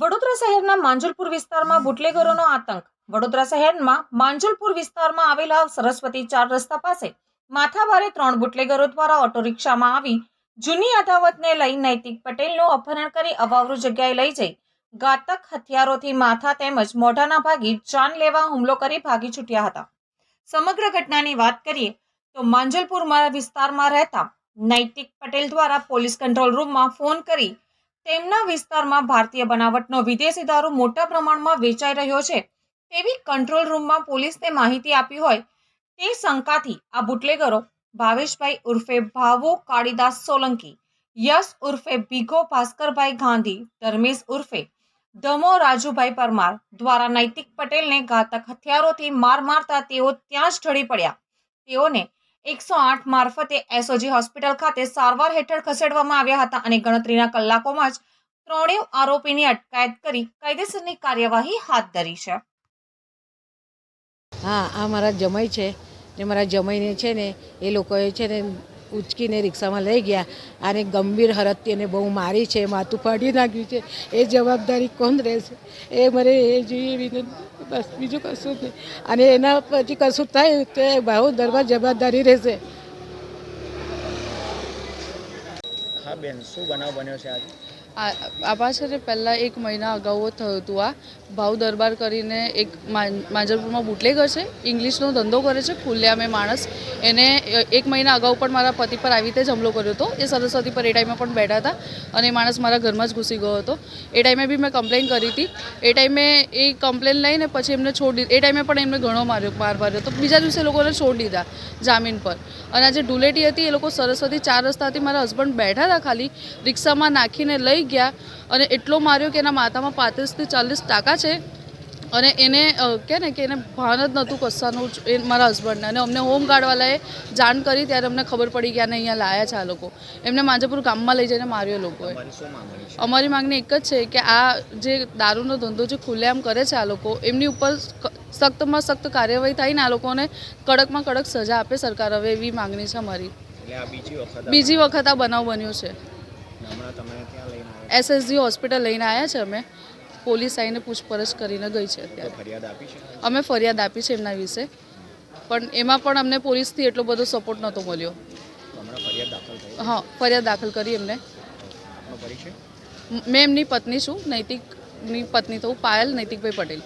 વડોદરા શહેરના માંજલપુર વિસ્તારમાં બુટલેગરોનો આતંક. વડોદરા શહેરમાં માંજલપુર વિસ્તારમાં આવેલા સરસ્વતી ચાર રસ્તા પાસે માથાભારે ત્રણ બુટલેગરો દ્વારા ઓટો રિક્ષામાં આવી જૂની અદાવતને લઈ નૈતિક પટેલનું અપહરણ કરી અવાવરુ જગ્યાએ લઈ જઈ ઘાતક હથિયારોથી માથા તેમજ મોઢાના ભાગી જાન લેવા હુમલો કરી ભાગી છૂટ્યા હતા. સમગ્ર ઘટનાની વાત કરીએ તો માંજલપુર વિસ્તારમાં રહેતા નૈતિક પટેલ દ્વારા પોલીસ કંટ્રોલ રૂમમાં ફોન કરી તેમના વિસ્તારમાં ભારતીય બનાવટનો વિદેશી દારૂ મોટા પ્રમાણમાં વેચાઈ રહ્યો છે. તેવી કંટ્રોલ રૂમમાં પોલીસને માહિતી આપી હોય તે શંકાથી આ બુટલેગરો ભાવેશભાઈ ઉર્ફે ભાવો કાળીદાસ સોલંકી, યશ ઉર્ફે ભીગો ભાસ્કરભાઈ ગાંધી, ધર્મેશ ઉર્ફે ધમો રાજુભાઈ પરમાર દ્વારા નૈતિક પટેલને ઘાતક હથિયારોથી માર મારતા તેઓ ત્યાં જ ઢળી પડ્યા. તેઓને એકસો આઠ મારફતે એસઓજી હોસ્પિટલ ખાતે સારવાર હેઠળ ખસેડવામાં આવ્યા હતા અને ગણતરીના કલાકોમાં જ ત્રણેય આરોપીની અટકાયત કરી કાયદેસરની કાર્યવાહી હાથ ધરી છે. હા, આ મારા જમાઈ છે ને મારા જમાઈને છે ને એ લોકોએ છે ને ઉચકીને રિક્ષામાં લઈ ગયા અને ગંભીર હરતથી એને બહુ મારી છે, માથું ફાડી નાખ્યું છે, એ જવાબદારી કોણ રહેશે? એ મારે એ જોઈએ વિનંતી બસ બીજું કશું જ નહીં. અને એના પછી કશું થાય તો એ ભાવ દરબાર જવાબદારી રહેશે. હા બેન, શું બનાવ બન્યો છે આજે? આ પાછળ પહેલાં એક મહિના અગાઉ થયું હતું આ. ભાવ દરબાર કરીને એક માંજરપુરમાં બુટલેગર છે. ઇંગ્લિશનો ધંધો કરે છે, ખુલ્લેઆમ માણસ. એને એક મહિના અગાઉ પણ મારા પતિ પર આવી રીતે જ હુમલો કર્યો હતો. એ સરસ્વતી પર એ ટાઈમે પણ બેઠા હતા અને એ માણસ મારા ઘરમાં જ ઘૂસી ગયો હતો. એ ટાઈમે બી મેં કમ્પ્લેન કરી હતી. એ ટાઈમે એ કમ્પ્લેન લઈને પછી એમને છોડી એ ટાઈમે પણ એમને ઘણો માર્યો, માર માર્યો. હતો બીજા દિવસે લોકોને છોડી દીધા જામીન પર. અને આ જે ડુલેટી હતી એ લોકો સરસ્વતી ચાર રસ્તાથી મારા હસબન્ડ બેઠા હતા ખાલી. રિક્ષામાં નાખીને લઈ ગયા અને એટલો માર્યો કે એના માથામાં પાંત્રીસથી ચાલીસ ટાકા છે અને એને અ, કે ને કે એને ભાન જ નહોતું કસ્સાનું એ મારા હસબન્ડને અને અમને હોમગાર્ડવાલાએ જાણ કરી ત્યારે અમને ખબર પડી કે આને અહીંયા લાયા છે આ લોકો. એમને માંજાપુર ગામમાં લઈ જઈને માર્યો લોકોએ અમારી માંગણી એક જ છે કે આ જે દારૂનો ધંધો જે ખુલ્લેઆમ કરે છે આ લોકો એમની ઉપર સખ્તમાં સખ્ત કાર્યવાહી થાય ને આ લોકોને કડકમાં કડક સજા આપે સરકાર હવે એવી માંગણી છે અમારી. બીજી વખત આ બનાવ બન્યો છે. એસએસજી હોસ્પિટલ લઈને આવ્યા છે અમે. પોલીસ આવીને પૂછપરછ કરીને ગઈ છે અત્યારે. ફરિયાદ આપી છે? અમે ફરિયાદ આપી છે એમના વિશે. પણ એમાં પણ અમને પોલીસથી એટલો બધો સપોર્ટ નહોતો મળ્યો. હા ફરિયાદ દાખલ કરી એમને. મેં એમની પત્ની છું નૈતિકની પત્ની તો પાયલ નૈતિકભાઈ પટેલ.